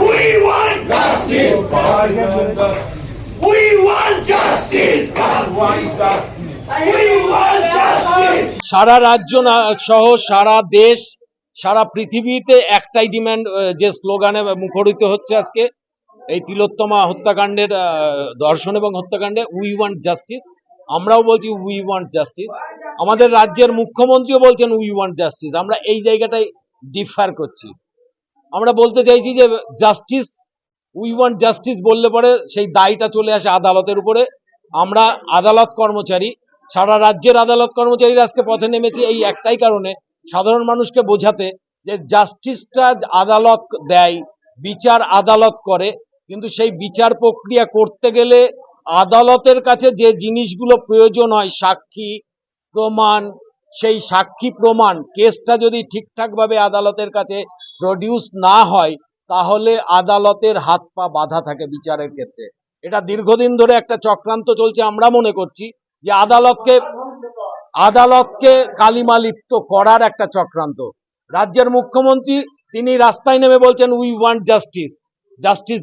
We want justice. We want justice. We want justice. সারা রাজ্য সহ সারা দেশ, সারা পৃথিবীতে একটাই ডিমান্ড যে স্লোগানে মুখরিত হচ্ছে আজকে, এই তিলোত্তমা হত্যাকাণ্ডের ধর্ষণ এবং হত্যাকাণ্ডে উই ওয়ান্ট জাস্টিস আমরাও বলছি উই ওয়ান্ট জাস্টিস আমাদের রাজ্যের মুখ্যমন্ত্রীও বলছেন উই ওয়ান্ট জাস্টিস আমরা এই জায়গাটাই ডিফার করছি আমরা বলতে চাইছি যে জাস্টিস উই ওয়ান্ট জাস্টিস বললে পরে সেই দায়টা চলে আসে আদালতের উপরে। আমরা আদালত কর্মচারী, সারা রাজ্যের আদালত কর্মচারীরা আজকে পথে নেমেছি এই একটাই কারণে। সাধারণ মানুষকে বোঝাতে যে জাস্টিসটা আদালত দেয়, বিচার আদালত করে, কিন্তু সেই বিচার প্রক্রিয়া করতে গেলে আদালতের কাছে যে জিনিসগুলো প্রয়োজন হয়, সাক্ষী, প্রমাণ, সেই সাক্ষী প্রমাণ, কেসটা যদি ঠিকঠাকভাবে আদালতের কাছে প্রডিউস না হয়, তাহলে আদালতের হাত পা বাধা থাকে বিচারের ক্ষেত্রে। এটা দীর্ঘদিন ধরে একটা চক্রান্ত চলছে, আমরা মনে করছি যে আদালতকে আদালতকে কালিমালিপ্ত করার একটা চক্রান্ত। রাজ্যের মুখ্যমন্ত্রী, তিনি রাস্তায় নেমে বলছেন উই ওয়ান্ট জাস্টিস জাস্টিস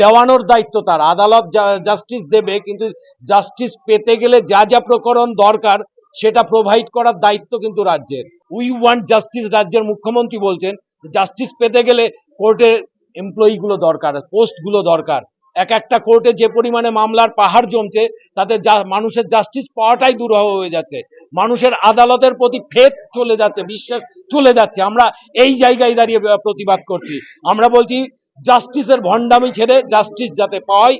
দেওয়ানোর দায়িত্ব তার। আদালত জাস্টিস দেবে, কিন্তু জাস্টিস পেতে গেলে যা যা প্রকরণ দরকার, সেটা প্রোভাইড করার দায়িত্ব কিন্তু রাজ্যের। উই ওয়ান্ট জাস্টিস রাজ্যের মুখ্যমন্ত্রী বলছেন জাস্টিস পেতে গেলে কোর্টের এমপ্লয়িগুলো দরকার, পোস্টগুলো দরকার। এক একটা কোর্টে যে পরিমাণে মামলার পাহাড় জমছে, তাতে যা, মানুষের জাস্টিস পাওয়াটাই দুরূহ হয়ে যাচ্ছে। মানুষের আদালতের প্রতি ফেদ চলে যাচ্ছে, বিশ্বাস চলে যাচ্ছে। আমরা এই জায়গায় দাঁড়িয়ে প্রতিবাদ করছি। আমরা বলছি, জাস্টিসের ভণ্ডামি ছেড়ে জাস্টিস যাতে পায়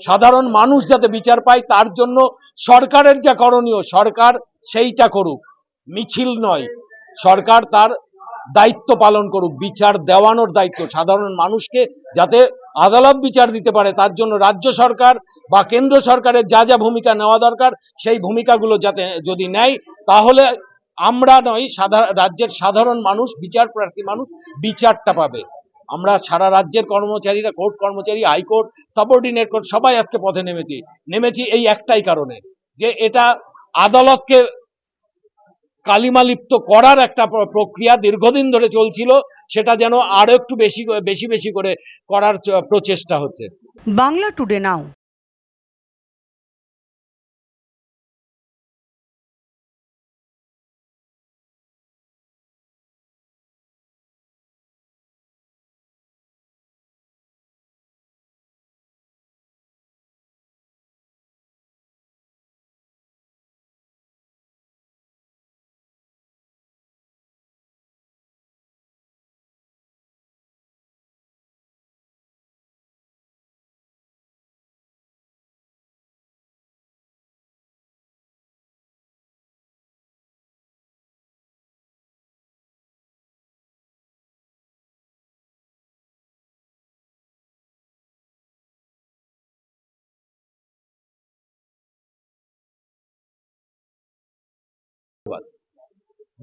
সাধারণ মানুষ যাতে বিচার পায়, তার জন্য সরকারের যা করণীয়, সরকার সেইটা করুক। মিছিল নয়। সরকার তার দায়িত্ব পালন করুক, বিচার দেওয়ানোর দায়িত্ব সাধারণ মানুষকে যাতে আদালত বিচার দিতে পারে, তার জন্য রাজ্য সরকার বা কেন্দ্র সরকারের যা যা ভূমিকা নেওয়া দরকার, সেই ভূমিকাগুলো যাতে যদি নেয়, তাহলে আমরা নয় সাধারণ রাজ্যের সাধারণ মানুষ, বিচার প্রার্থী মানুষ বিচারটা পাবে। আমরা সারা রাজ্যের কর্মচারীরা, কোর্ট কর্মচারী হাইকোর্ট সাবঅর্ডিনেট কোর্ট, সবাই আজকে পথে নেমেছি। নেমেছি এই একটাই কারণে যে এটা আদালতকে কালিমালিপ্ত করার একটা প্রক্রিয়া দীর্ঘদিন ধরে চলছিল, সেটা যেন আরও একটু বেশি বেশি বেশি করে করার প্রচেষ্টা হচ্ছে। Bangla today now.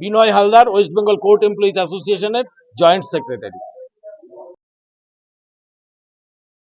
Binoy Haldar west Bengal court employees অ্যাসোসিয়েশনের জয়েন্ট সেক্রেটারি।